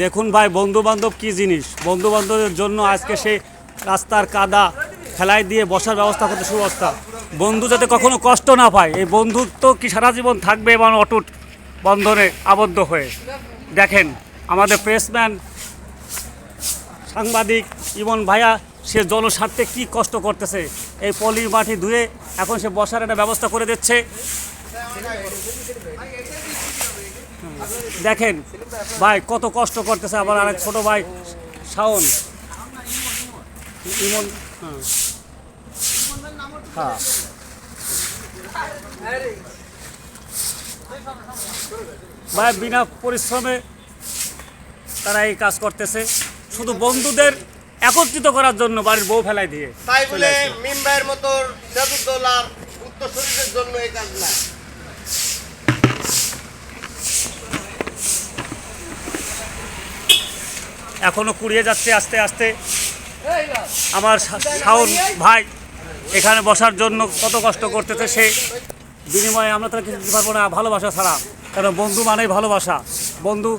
দেখুন ভাই বন্ধু বান্ধব কী জিনিস? বন্ধু বান্ধবের জন্য আজকে সে রাস্তার কাদা ফেলাই দিয়ে বসার ব্যবস্থা করতে সুব্যবস্থা। বন্ধু যাতে কখনো কষ্ট না পায়, এই বন্ধুত্ব কি সারা জীবন থাকবে এবং অটুট বন্ধনে আবদ্ধ হয়ে? দেখেন, আমাদের প্রেসম্যান সাংবাদিক ইমন ভাইয়া, সে জনস্বার্থে কি কষ্ট করতেছে? এই পলি মাটি ধুয়ে এখন সে বসার একটা ব্যবস্থা করে দিচ্ছে। দেখেন ভাই কত কষ্ট করতেছে আবার আরেক ছোট ভাই শাওন ইমন হ্যাঁ। হ্যাঁ ভাই বিনা পরিশ্রমে তারা এই কাজ করতেছে শুধু বন্ধুদের একত্রিত করার জন্য বাড়ির বউ ফেলাই দিয়ে তাই বলে। মিম্বাইয়ের মতো সেদুদ্দোলার উত্তর শরীরের জন্য এই কাজ না এখনও কুড়িয়ে যাচ্ছে আস্তে আস্তে। আমার শাওন ভাই এখানে বসার জন্য কত কষ্ট করতেছে সে বিনিময়ে আমরা তারা কিছু দিতে পারব না, ভালোবাসা ছাড়া। কারণ বন্ধু মানেই ভালোবাসা। বন্ধু